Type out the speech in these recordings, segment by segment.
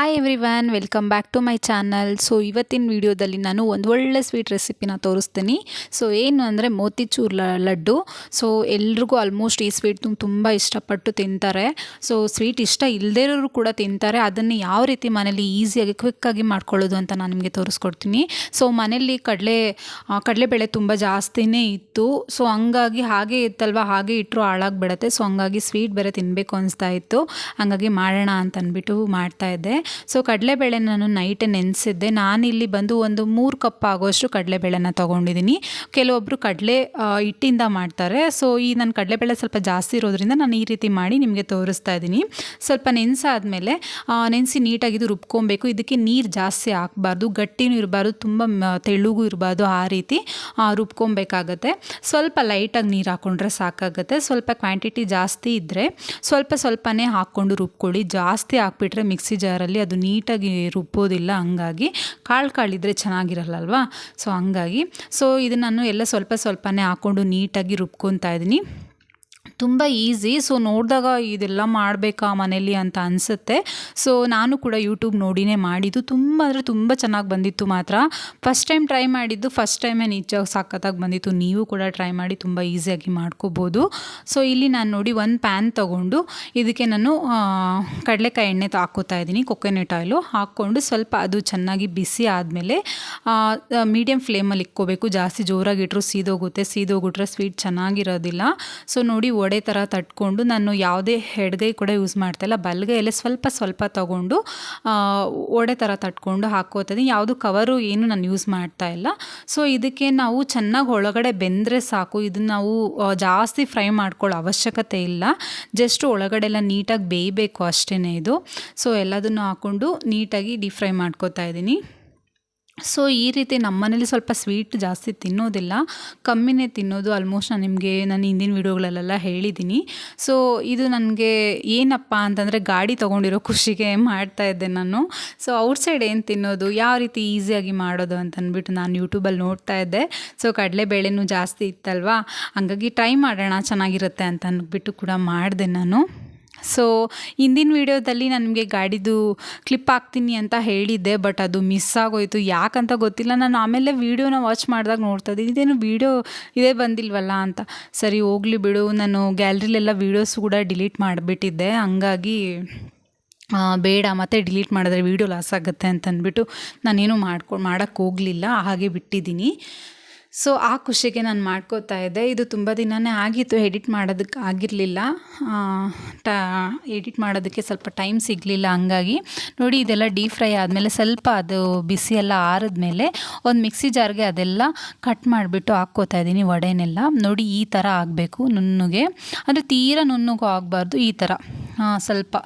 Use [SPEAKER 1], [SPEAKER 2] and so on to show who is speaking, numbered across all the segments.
[SPEAKER 1] Hi everyone welcome back to my channel so ಇವತ್ತಿನ ವೀಡಿಯೋದಲ್ಲಿ ನಾನು ಒಂದು ಒಳ್ಳೆ ಸ್ವೀಟ್ ರೆಸಿಪಿನ ತೋರಿಸ್ತೀನಿ. ಸೊ ಏನು ಅಂದರೆ ಮೋತಿಚೂರ್ ಲಡ್ಡು. ಸೊ ಎಲ್ರಿಗೂ ಆಲ್ಮೋಸ್ಟ್ ಈ ಸ್ವೀಟ್ ತುಂಬ ಇಷ್ಟಪಟ್ಟು ತಿಂತಾರೆ. ಸೊ ಸ್ವೀಟ್ ಇಷ್ಟ ಇಲ್ಲದೇ ಇರೋರು ಕೂಡ ತಿಂತಾರೆ. ಅದನ್ನು ಯಾವ ರೀತಿ ಮನೇಲಿ ಈಸಿಯಾಗಿ ಕ್ವಿಕ್ಕಾಗಿ ಮಾಡ್ಕೊಳ್ಳೋದು ಅಂತ ನಾನು ನಿಮಗೆ ತೋರಿಸ್ಕೊಡ್ತೀನಿ. ಸೊ ಮನೇಲಿ ಕಡಲೆ ಕಡಲೆಬೇಳೆ ತುಂಬ ಜಾಸ್ತಿನೇ ಇತ್ತು. ಸೊ ಹಂಗಾಗಿ ಹಾಗೆ ಇತ್ತಲ್ವ, ಹಾಗೆ ಇಟ್ಟರು ಹಾಳಾಗಿಬಿಡತ್ತೆ. ಸೊ ಹಂಗಾಗಿ ಸ್ವೀಟ್ ಬೇರೆ ತಿನ್ನಬೇಕು ಅನಿಸ್ತಾ ಇತ್ತು. ಹಂಗಾಗಿ ಮಾಡೋಣ ಅಂತ ಅಂದ್ಬಿಟ್ಟು ಮಾಡ್ತಾಯಿದ್ದೆ ಸೊ ಕಡಲೆಬೇಳೆ ನಾನು ನೈಟ್ ನೆನೆಸಿದ್ದೆ. ನಾನು ಇಲ್ಲಿ ಬಂದು ಒಂದು ಮೂರು ಕಪ್ ಆಗೋಷ್ಟು ಕಡಲೆಬೇಳೆನ ತೊಗೊಂಡಿದ್ದೀನಿ ಕೆಲವೊಬ್ಬರು ಕಡಲೆ ಹಿಟ್ಟಿಂದ ಮಾಡ್ತಾರೆ. ಸೊ ಈ ನನ್ನ ಕಡಲೆಬೇಳೆ ಸ್ವಲ್ಪ ಜಾಸ್ತಿ ಇರೋದ್ರಿಂದ ನಾನು ಈ ರೀತಿ ಮಾಡಿ ನಿಮಗೆ ತೋರಿಸ್ತಾ ಇದ್ದೀನಿ ಸ್ವಲ್ಪ ನೆನೆಸಾದ್ಮೇಲೆ ನೆನೆಸಿ ನೀಟಾಗಿ ಇದು ರುಬ್ಕೊಬೇಕು. ಇದಕ್ಕೆ ನೀರು ಜಾಸ್ತಿ ಹಾಕ್ಬಾರ್ದು. ಗಟ್ಟಿನೂ ಇರಬಾರ್ದು. ತುಂಬ ತೆಳುಗೂ ಇರಬಾರ್ದು ಆ ರೀತಿ ರುಬ್ಕೊಬೇಕಾಗತ್ತೆ. ಸ್ವಲ್ಪ ಲೈಟಾಗಿ ನೀರು ಹಾಕ್ಕೊಂಡ್ರೆ ಸಾಕಾಗುತ್ತೆ. ಸ್ವಲ್ಪ ಕ್ವಾಂಟಿಟಿ ಜಾಸ್ತಿ ಇದ್ದರೆ ಸ್ವಲ್ಪ ಸ್ವಲ್ಪನೇ ಹಾಕ್ಕೊಂಡು ರುಬ್ಕೊಳ್ಳಿ. ಜಾಸ್ತಿ ಹಾಕ್ಬಿಟ್ರೆ ಮಿಕ್ಸಿ ಜಾರಲ್ಲಿ ಅದು ನೀಟಾಗಿ ರುಬ್ಬೋದಿಲ್ಲ, ಹಂಗಾಗಿ ಕಾಳು ಕಾಳಿದ್ರೆ ಚೆನ್ನಾಗಿರಲ್ಲಲ್ವಾ? ಸೊ ಹಂಗಾಗಿ. ಸೊ ಇದು ನಾನು ಎಲ್ಲ ಸ್ವಲ್ಪ ಸ್ವಲ್ಪನೇ ಹಾಕ್ಕೊಂಡು ನೀಟಾಗಿ ರುಬ್ಕೊತಾ ಇದ್ದೀನಿ. ತುಂಬ ಈಸಿ ಸೊ ನೋಡಿದಾಗ ಇದೆಲ್ಲ ಮಾಡಬೇಕಾ ಮನೇಲಿ ಅಂತ ಅನಿಸುತ್ತೆ. ಸೊ ನಾನು ಕೂಡ ಯೂಟ್ಯೂಬ್ ನೋಡಿನೇ ಮಾಡಿದ್ದು. ತುಂಬ ಅಂದರೆ ತುಂಬ ಚೆನ್ನಾಗಿ ಬಂದಿತ್ತು ಮಾತ್ರ. ಫಸ್ಟ್ ಟೈಮ್ ಟ್ರೈ ಮಾಡಿದ್ದು ಫಸ್ಟ್ ಟೈಮೇ ನಿಜ ಸಖತ್ತಾಗಿ ಬಂದಿತ್ತು. ನೀವು ಕೂಡ ಟ್ರೈ ಮಾಡಿ ತುಂಬ ಈಸಿಯಾಗಿ ಮಾಡ್ಕೋಬೋದು. ಸೊ ಇಲ್ಲಿ ನಾನು ನೋಡಿ ಒಂದು ಪ್ಯಾನ್ ತೊಗೊಂಡು ಇದಕ್ಕೆ ನಾನು ಕಡಲೆಕಾಯಿ ಎಣ್ಣೆ ಹಾಕೋತಾ ಇದ್ದೀನಿ ಕೊಕೊನೆಟ್ ಆಯಿಲು ಹಾಕ್ಕೊಂಡು ಸ್ವಲ್ಪ ಅದು ಚೆನ್ನಾಗಿ ಬಿಸಿ ಆದಮೇಲೆ ಮೀಡಿಯಮ್ ಫ್ಲೇಮಲ್ಲಿ ಇಕ್ಕೋಬೇಕು. ಜಾಸ್ತಿ ಜೋರಾಗಿಟ್ಟರು ಸೀದೋಗುತ್ತೆ. ಸೀದೋಗ್ಬಿಟ್ರೆ ಸ್ವೀಟ್ ಚೆನ್ನಾಗಿರೋದಿಲ್ಲ. ಸೊ ನೋಡಿ ಥರ ತಟ್ಕೊಂಡು ನಾನು ಯಾವುದೇ ಹೆಡ್ಗೈ ಕೂಡ ಯೂಸ್ ಮಾಡ್ತಾಯಿಲ್ಲ ಬಲಗೈಯಲ್ಲೇ ಸ್ವಲ್ಪ ಸ್ವಲ್ಪ ತೊಗೊಂಡು ಒಡೆ ಥರ ತಟ್ಕೊಂಡು ಹಾಕೋತೀನಿ ಯಾವುದು ಕವರು ಏನು ನಾನು ಯೂಸ್ ಮಾಡ್ತಾ ಇಲ್ಲ. ಸೊ ಇದಕ್ಕೆ ನಾವು ಚೆನ್ನಾಗಿ ಒಳಗಡೆ ಬೆಂದರೆ ಸಾಕು. ಇದನ್ನು ನಾವು ಜಾಸ್ತಿ ಫ್ರೈ ಮಾಡ್ಕೊಳ್ಳೋ ಅವಶ್ಯಕತೆ ಇಲ್ಲ. ಜಸ್ಟ್ ಒಳಗಡೆ ಎಲ್ಲ ನೀಟಾಗಿ ಬೇಯಬೇಕು ಅಷ್ಟೇ ಇದು. ಸೊ ಎಲ್ಲದನ್ನು ಹಾಕ್ಕೊಂಡು ನೀಟಾಗಿ ಡೀಪ್ ಫ್ರೈ ಮಾಡ್ಕೋತಾ ಇದ್ದೀನಿ. ಸೊ ಈ ರೀತಿ ನಮ್ಮ ಮನೇಲಿ ಸ್ವಲ್ಪ ಸ್ವೀಟ್ ಜಾಸ್ತಿ ತಿನ್ನೋದಿಲ್ಲ. ಕಮ್ಮಿನೇ ತಿನ್ನೋದು ಆಲ್ಮೋಸ್ಟ್ ನಾನು ನಿಮಗೆ ನಾನು ಹಿಂದಿನ ವೀಡಿಯೋಗಳಲ್ಲೆಲ್ಲ ಹೇಳಿದ್ದೀನಿ ಸೊ ಇದು ನನಗೆ ಏನಪ್ಪ ಅಂತಂದರೆ ಗಾಡಿ ತೊಗೊಂಡಿರೋ ಖುಷಿಗೆ ಮಾಡ್ತಾ ಇದ್ದೆ ನಾನು. ಸೊ ಔಟ್ಸೈಡ್ ಏನು ತಿನ್ನೋದು, ಯಾವ ರೀತಿ ಈಸಿಯಾಗಿ ಮಾಡೋದು ಅಂತ ಅಂದ್ಬಿಟ್ಟು ನಾನು ಯೂಟ್ಯೂಬಲ್ಲಿ ನೋಡ್ತಾ ಇದ್ದೆ. ಸೊ ಕಡಲೆಬೇಳೆನೂ ಜಾಸ್ತಿ ಇತ್ತಲ್ವಾ? ಹಂಗಾಗಿ ಟ್ರೈ ಮಾಡೋಣ, ಚೆನ್ನಾಗಿರುತ್ತೆ ಅಂತ ಅಂದ್ಬಿಟ್ಟು ಕೂಡ ಮಾಡಿದೆ ನಾನು. ಸೊ ಹಿಂದಿನ ವೀಡಿಯೋದಲ್ಲಿ ನನಗೆ ಗಾಡಿದು ಕ್ಲಿಪ್ ಹಾಕ್ತೀನಿ ಅಂತ ಹೇಳಿದ್ದೆ ಬಟ್ ಅದು ಮಿಸ್ ಆಗೋಯ್ತು. ಯಾಕಂತ ಗೊತ್ತಿಲ್ಲ. ನಾನು ಆಮೇಲೆ ವೀಡಿಯೋನ ವಾಚ್ ಮಾಡಿದಾಗ ನೋಡ್ತಾ ಇದ್ದೀನಿ. ಇದೇನು ವೀಡಿಯೋ ಇದೇ ಬಂದಿಲ್ವಲ್ಲ ಅಂತ. ಸರಿ, ಹೋಗಲಿ ಬಿಡು. ನಾನು ಗ್ಯಾಲ್ರಿಲೆಲ್ಲ ವೀಡಿಯೋಸ್ ಕೂಡ ಡಿಲೀಟ್ ಮಾಡಿಬಿಟ್ಟಿದ್ದೆ. ಹಂಗಾಗಿ ಬೇಡ. ಮತ್ತೆ ಡಿಲೀಟ್ ಮಾಡಿದ್ರೆ ವೀಡಿಯೋ ಲಾಸ್ ಆಗುತ್ತೆ ಅಂತ ಅಂದ್ಬಿಟ್ಟು ನಾನೇನು ಮಾಡ್ಕೊ ಮಾಡೋಕ್ಕೆ ಹೋಗಲಿಲ್ಲ. ಹಾಗೆ ಬಿಟ್ಟಿದ್ದೀನಿ. ಸೊ ಆ ಖುಷಿಗೆ ನಾನು ಮಾಡ್ಕೋತಾ ಇದ್ದೆ. ಇದು ತುಂಬ ದಿನವೇ ಆಗಿತ್ತು ಎಡಿಟ್ ಮಾಡೋದಕ್ಕೆ ಆಗಿರಲಿಲ್ಲ. ಟ ಎಡಿಟ್ ಮಾಡೋದಕ್ಕೆ ಸ್ವಲ್ಪ ಟೈಮ್ ಸಿಗಲಿಲ್ಲ ಹಂಗಾಗಿ. ನೋಡಿ, ಇದೆಲ್ಲ ಡೀಪ್ ಫ್ರೈ ಆದಮೇಲೆ ಸ್ವಲ್ಪ ಅದು ಬಿಸಿ ಎಲ್ಲ ಆರಿದ್ಮೇಲೆ ಒಂದು ಮಿಕ್ಸಿ ಜಾರ್ಗೆ ಅದೆಲ್ಲ ಕಟ್ ಮಾಡಿಬಿಟ್ಟು ಹಾಕ್ಕೋತಾ ಇದ್ದೀನಿ ವಡೆನೆಲ್ಲ. ನೋಡಿ, ಈ ಥರ ಆಗಬೇಕು ನುಣ್ಣಗೆ ಅಂದರೆ ತೀರಾ ನುಣ್ಣಗೂ ಆಗಬಾರ್ದು, ಈ ಥರ ಸ್ವಲ್ಪ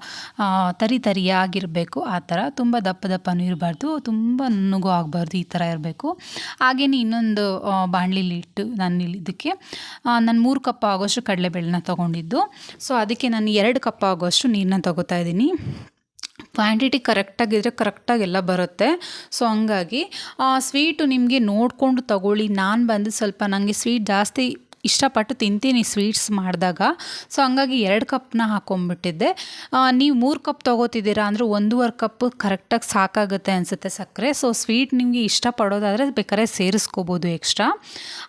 [SPEAKER 1] ತರಿ ತರಿಯಾಗಿರಬೇಕು. ಆ ಥರ ತುಂಬ ದಪ್ಪ ದಪ್ಪನೂ ಇರಬಾರ್ದು. ತುಂಬ ನುಗ್ಗು ಆಗಬಾರ್ದು ಈ ಥರ ಇರಬೇಕು. ಹಾಗೆಯೇ ಇನ್ನೊಂದು ಬಾಣಲಿಲಿ ಇಟ್ಟು ನಾನು ಇದಕ್ಕೆ ನಾನು ಮೂರು ಕಪ್ ಆಗೋಷ್ಟು ಕಡಲೆಬೇಳೆನ ತೊಗೊಂಡಿದ್ದು. ಸೊ ಅದಕ್ಕೆ ನಾನು ಎರಡು ಕಪ್ ಆಗೋಷ್ಟು ನೀರನ್ನ ತೊಗೋತಾ ಇದ್ದೀನಿ. ಕ್ವಾಂಟಿಟಿ ಕರೆಕ್ಟಾಗಿದ್ದರೆ ಕರೆಕ್ಟಾಗಿ ಎಲ್ಲ ಬರುತ್ತೆ. ಸೊ ಹಂಗಾಗಿ ಸ್ವೀಟು ನಿಮಗೆ ನೋಡಿಕೊಂಡು ತಗೊಳ್ಳಿ. ನಾನು ಬಂದು ಸ್ವಲ್ಪ ನನಗೆ ಸ್ವೀಟ್ ಜಾಸ್ತಿ ಇಷ್ಟಪಟ್ಟು ತಿಂತೀನಿ ಸ್ವೀಟ್ಸ್ ಮಾಡಿದಾಗ. ಸೊ ಹಂಗಾಗಿ ಎರಡು ಕಪ್ನ ಹಾಕ್ಕೊಂಬಿಟ್ಟಿದ್ದೆ ನೀವು ಮೂರು ಕಪ್ ತೊಗೋತಿದ್ದೀರಾ ಅಂದರೆ ಒಂದೂವರೆ ಕಪ್ ಕರೆಕ್ಟಾಗಿ ಸಾಕಾಗುತ್ತೆ ಅನಿಸುತ್ತೆ ಸಕ್ಕರೆ. ಸೊ ಸ್ವೀಟ್ ನಿಮಗೆ ಇಷ್ಟಪಡೋದಾದರೆ ಬೇಕಾದ್ರೆ ಸೇರಿಸ್ಕೋಬೋದು ಎಕ್ಸ್ಟ್ರಾ.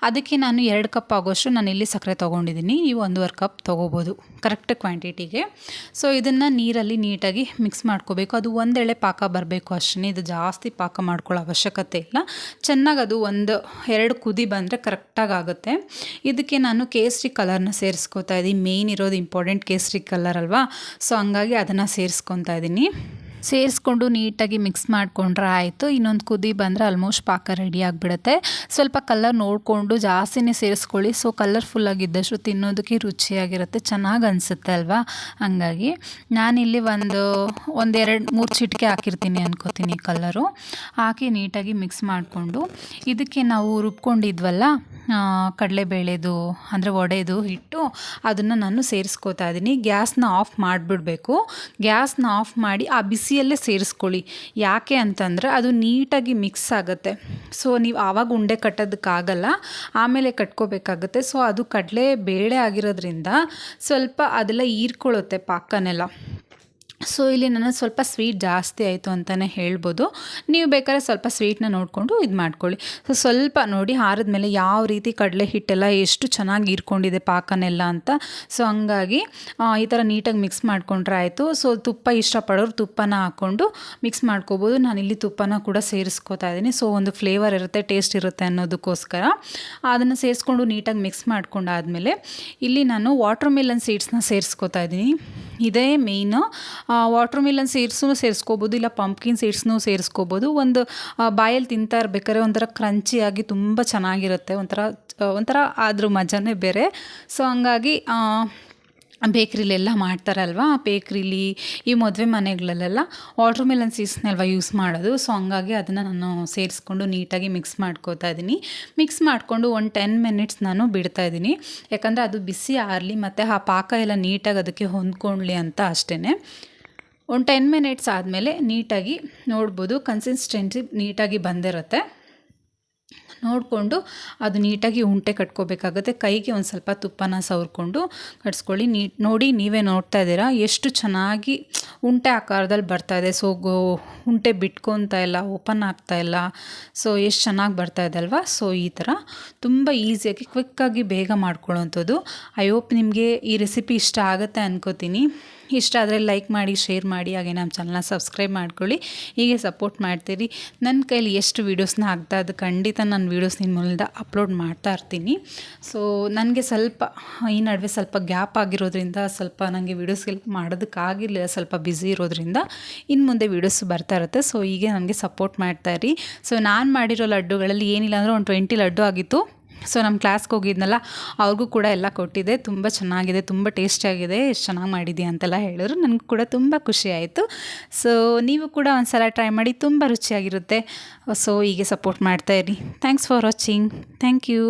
[SPEAKER 1] ಅದಕ್ಕೆ ನಾನು ಎರಡು ಕಪ್ ಆಗೋಷ್ಟು ನಾನು ಇಲ್ಲಿ ಸಕ್ಕರೆ ತೊಗೊಂಡಿದ್ದೀನಿ. ನೀವು ಒಂದೂವರೆ ಕಪ್ ತೊಗೋಬೋದು ಕರೆಕ್ಟ್ ಕ್ವಾಂಟಿಟಿಗೆ. ಸೊ ಇದನ್ನು ನೀರಲ್ಲಿ ನೀಟಾಗಿ ಮಿಕ್ಸ್ ಮಾಡ್ಕೋಬೇಕು. ಅದು ಒಂದೆಳೆ ಪಾಕ ಬರಬೇಕು ಅಷ್ಟೇ ಇದು ಜಾಸ್ತಿ ಪಾಕ ಮಾಡ್ಕೊಳ್ಳೋ ಅವಶ್ಯಕತೆ ಇಲ್ಲ. ಚೆನ್ನಾಗಿ ಅದು ಒಂದು ಎರಡು ಕುದಿ ಬಂದರೆ ಕರೆಕ್ಟಾಗಿ ಆಗುತ್ತೆ. ಇದು ಇದಕ್ಕೆ ನಾನು ಕೇಸರಿ ಕಲರ್ನ ಸೇರಿಸ್ಕೊತಾ ಇದ್ದೀನಿ ಮೇಯ್ನ್ ಇರೋದು ಇಂಪಾರ್ಟೆಂಟ್ ಕೇಸರಿ ಕಲರ್ ಅಲ್ವಾ? ಸೊ ಹಂಗಾಗಿ ಅದನ್ನು ಸೇರಿಸ್ಕೊತಾ ಇದ್ದೀನಿ ಸೇರಿಸ್ಕೊಂಡು ನೀಟಾಗಿ ಮಿಕ್ಸ್ ಮಾಡಿಕೊಂಡ್ರೆ ಆಯಿತು. ಇನ್ನೊಂದು ಕುದಿ ಬಂದರೆ ಆಲ್ಮೋಸ್ಟ್ ಪಾಕ ರೆಡಿ ಆಗಿಬಿಡುತ್ತೆ. ಸ್ವಲ್ಪ ಕಲರ್ ನೋಡಿಕೊಂಡು ಜಾಸ್ತಿನೇ ಸೇರಿಸ್ಕೊಳ್ಳಿ. ಸೊ ಕಲರ್ಫುಲ್ಲಾಗಿದ್ದಷ್ಟು ತಿನ್ನೋದಕ್ಕೆ ರುಚಿಯಾಗಿರುತ್ತೆ. ಚೆನ್ನಾಗಿ ಅನಿಸುತ್ತೆ ಅಲ್ವಾ? ಹಂಗಾಗಿ ನಾನಿಲ್ಲಿ ಒಂದು, ಒಂದೆರಡು, ಮೂರು ಚಿಟಿಕೆ ಹಾಕಿರ್ತೀನಿ ಅನ್ಕೋತೀನಿ ಕಲರು ಹಾಕಿ ನೀಟಾಗಿ ಮಿಕ್ಸ್ ಮಾಡಿಕೊಂಡು. ಇದಕ್ಕೆ ನಾವು ರುಬ್ಕೊಂಡಿದ್ವಲ್ಲ ಕಡಲೆಬೇಳೆದು, ಅಂದರೆ ವಡೆದು ಹಿಟ್ಟು ಅದನ್ನು ನಾನು ಸೇರಿಸ್ಕೋತಾ ಇದ್ದೀನಿ ಗ್ಯಾಸ್ನ ಆಫ್ ಮಾಡಿಬಿಡ್ಬೇಕು. ಗ್ಯಾಸ್ನ ಆಫ್ ಮಾಡಿ ಆ ಬಿಸಿಯಲ್ಲೇ ಸೇರಿಸ್ಕೊಳ್ಳಿ. ಯಾಕೆ ಅಂತಂದರೆ ಅದು ನೀಟಾಗಿ ಮಿಕ್ಸ್ ಆಗುತ್ತೆ. ಸೊ, ನೀವು ಆವಾಗ ಉಂಡೆ ಕಟ್ಟೋದಕ್ಕಾಗಲ್ಲ, ಆಮೇಲೆ ಕಟ್ಕೋಬೇಕಾಗುತ್ತೆ. ಸೊ, ಅದು ಕಡಲೆ ಬೇಳೆ ಆಗಿರೋದ್ರಿಂದ ಸ್ವಲ್ಪ ಅದೆಲ್ಲ ಹೀರ್ಕೊಳ್ಳುತ್ತೆ ಪಾಕನೆಲ್ಲ. ಸೊ ಇಲ್ಲಿ ನನಗೆ ಸ್ವಲ್ಪ ಸ್ವೀಟ್ ಜಾಸ್ತಿ ಆಯಿತು ಅಂತಲೇ ಹೇಳ್ಬೋದು. ನೀವು ಬೇಕಾದ್ರೆ ಸ್ವಲ್ಪ ಸ್ವೀಟ್ನ ನೋಡಿಕೊಂಡು ಇದು ಮಾಡ್ಕೊಳ್ಳಿ. ಸೊ ಸ್ವಲ್ಪ ನೋಡಿ ಹಾರದ ಆರಿದ್ಮೇಲೆ ಯಾವ ರೀತಿ ಕಡಲೆ ಹಿಟ್ಟೆಲ್ಲ ಎಷ್ಟು ಚೆನ್ನಾಗಿ ಇರ್ಕೊಂಡಿದೆ ಪಾಕನೆಲ್ಲ ಅಂತ. ಸೊ ಹಂಗಾಗಿ ಈ ಥರ ನೀಟಾಗಿ ಮಿಕ್ಸ್ ಮಾಡ್ಕೊಂಡ್ರೆ ಆಯಿತು. ಸೊ ತುಪ್ಪ ಇಷ್ಟಪಡೋರು ತುಪ್ಪನ ಹಾಕ್ಕೊಂಡು ಮಿಕ್ಸ್ ಮಾಡ್ಕೋಬೋದು. ಇಲ್ಲಿ ತುಪ್ಪನ ಕೂಡ ಸೇರಿಸ್ಕೋತಾ ಇದ್ದೀನಿ. ಸೊ ಒಂದು ಫ್ಲೇವರ್ ಇರುತ್ತೆ ಟೇಸ್ಟ್ ಇರುತ್ತೆ ಅನ್ನೋದಕ್ಕೋಸ್ಕರ. ಅದನ್ನು ಸೇರಿಸ್ಕೊಂಡು ನೀಟಾಗಿ ಮಿಕ್ಸ್ ಮಾಡ್ಕೊಂಡಾದಮೇಲೆ, ಇಲ್ಲಿ ನಾನು ವಾಟರ್ ಮೆಲನ್ ಸೀಡ್ಸ್ನ ಸೇರಿಸ್ಕೋತಾ ಇದ್ದೀನಿ. ಇದೇ ಮೇಯ್ನು ವಾಟರ್ ಮಿಲನ್ ಸೀಡ್ಸು ಸೇರಿಸ್ಕೋಬೋದು, ಇಲ್ಲ ಪಂಪ್ಕಿನ್ ಸೀಡ್ಸ್ನೂ ಸೇರಿಸ್ಕೋಬೋದು. ಒಂದು ಬಾಯಲ್ಲಿ ತಿಂತಾ ಇರ್ಬೇಕಾದ್ರೆ ಒಂಥರ ಕ್ರಂಚಿಯಾಗಿ ತುಂಬ ಚೆನ್ನಾಗಿರುತ್ತೆ. ಒಂಥರ ಒಂಥರ ಅದ್ರ ಮಜಾನೇ ಬೇರೆ. ಸೊ ಹಂಗಾಗಿ ಬೇಕ್ರಿಲೆಲ್ಲ ಮಾಡ್ತಾರಲ್ವಾ? ಬೇಕ್ರಿಲಿ, ಈ ಮದುವೆ ಮನೆಗಳಲ್ಲೆಲ್ಲ ವಾಟರ್ ಮೆಲನ್ ಅಲ್ವಾ ಯೂಸ್ ಮಾಡೋದು? ಸೊ, ಹಂಗಾಗಿ ಅದನ್ನು ನಾನು ಸೇರಿಸ್ಕೊಂಡು ನೀಟಾಗಿ ಮಿಕ್ಸ್ ಮಾಡ್ಕೋತಾ ಇದ್ದೀನಿ. ಮಿಕ್ಸ್ ಮಾಡಿಕೊಂಡು ಒಂದು ಟೆನ್ ಮಿನಿಟ್ಸ್ ನಾನು ಬಿಡ್ತಾ ಇದ್ದೀನಿ. ಯಾಕಂದರೆ ಅದು ಬಿಸಿ ಆರಲಿ ಮತ್ತು ಆ ಪಾಕ ಎಲ್ಲ ನೀಟಾಗಿ ಅದಕ್ಕೆ ಹೊಂದ್ಕೊಳ್ಳಿ ಅಂತ ಅಷ್ಟೇ ಒಂದು ಟೆನ್ ಮಿನಿಟ್ಸ್ ಆದಮೇಲೆ ನೀಟಾಗಿ ನೋಡ್ಬೋದು. ಕನ್ಸಿಸ್ಟೆನ್ಸಿ ನೀಟಾಗಿ ಬಂದಿರುತ್ತೆ. ನೋಡಿಕೊಂಡು ಅದು ನೀಟಾಗಿ ಉಂಟೆ ಕಟ್ಕೋಬೇಕಾಗುತ್ತೆ. ಕೈಗೆ ಒಂದು ಸ್ವಲ್ಪ ತುಪ್ಪನ ಸವರ್ಕೊಂಡು ಕಟ್ಸ್ಕೊಳ್ಳಿ. ನೀ, ನೋಡಿ ನೀವೇ ನೋಡ್ತಾ ಇದ್ದೀರಾ? ಎಷ್ಟು ಚೆನ್ನಾಗಿ ಉಂಟೆ ಆಕಾರದಲ್ಲಿ ಬರ್ತಾ ಇದೆ. ಸೊ ಗೋ, ಉಂಟೆ ಬಿಟ್ಕೊತಾ ಇಲ್ಲ, ಓಪನ್ ಆಗ್ತಾ ಇಲ್ಲ. ಸೊ ಎಷ್ಟು ಚೆನ್ನಾಗಿ ಬರ್ತಾ ಇದೆ ಅಲ್ವಾ? ಸೊ ಈ ಥರ ತುಂಬ ಈಸಿಯಾಗಿ ಕ್ವಿಕ್ಕಾಗಿ ಬೇಗ ಮಾಡ್ಕೊಳ್ಳೋವಂಥದ್ದು ಐ ಹೋಪ್ ನಿಮಗೆ ಈ ರೆಸಿಪಿ ಇಷ್ಟ ಆಗುತ್ತೆ ಅನ್ಕೋತೀನಿ. ಇಷ್ಟ ಆದರೆ ಲೈಕ್ ಮಾಡಿ, ಶೇರ್ ಮಾಡಿ, ಹಾಗೆ ನಮ್ಮ ಚಾನಲ್ನ ಸಬ್ಸ್ಕ್ರೈಬ್ ಮಾಡ್ಕೊಳ್ಳಿ. ಹೀಗೆ ಸಪೋರ್ಟ್ ಮಾಡ್ತೀರಿ. ನನ್ನ ಕೈಲಿ ಎಷ್ಟು ವೀಡಿಯೋಸ್ನ ಆಗ್ತಾ ಅದು ಖಂಡಿತ ನಾನು ವೀಡಿಯೋಸ್ ನಿಮ್ಮ ಮೂಲದ ಅಪ್ಲೋಡ್ ಮಾಡ್ತಾ ಇರ್ತೀನಿ. ಸೊ ನನಗೆ ಸ್ವಲ್ಪ, ಈ ನಡುವೆ ಸ್ವಲ್ಪ ಗ್ಯಾಪ್ ಆಗಿರೋದ್ರಿಂದ, ಸ್ವಲ್ಪ ನನಗೆ ವೀಡಿಯೋಸ್ಗೆಲ್ಲ ಮಾಡೋದಕ್ಕಾಗಿಲ್ಲ, ಸ್ವಲ್ಪ ಬ್ಯುಸಿ ಇರೋದ್ರಿಂದ ಇನ್ನು ಮುಂದೆ ವೀಡಿಯೋಸ್ ಬರ್ತಾ ಇರುತ್ತೆ. ಸೊ ಹೀಗೆ ನನಗೆ ಸಪೋರ್ಟ್ ಮಾಡ್ತಾ ಇರಿ. ಸೊ ನಾನು ಮಾಡಿರೋ ಲಡ್ಡುಗಳಲ್ಲಿ ಏನಿಲ್ಲ ಅಂದರೆ ಒಂದು ಟ್ವೆಂಟಿ ಲಡ್ಡು ಆಗಿತ್ತು. ಸೊ ನಮ್ಮ ಕ್ಲಾಸ್ಗೆ ಹೋಗಿದ್ನಲ್ಲ, ಅವ್ರಿಗೂ ಕೂಡ ಎಲ್ಲ ಕೊಟ್ಟಿದ್ದೆ. ತುಂಬ ಚೆನ್ನಾಗಿದೆ, ತುಂಬ ಟೇಸ್ಟಿಯಾಗಿದೆ, ಎಷ್ಟು ಚೆನ್ನಾಗಿ ಮಾಡಿದ್ಯಾ ಅಂತೆಲ್ಲ ಹೇಳಿದ್ರು. ನನಗೂ ಕೂಡ ತುಂಬ ಖುಷಿ ಆಯಿತು. ಸೊ ನೀವು ಕೂಡ ಒಂದು ಸಲ ಟ್ರೈ ಮಾಡಿ ತುಂಬ ರುಚಿಯಾಗಿರುತ್ತೆ. ಸೊ ಹೀಗೆ support ಮಾಡ್ತಾಯಿರಿ thanks for watching thank you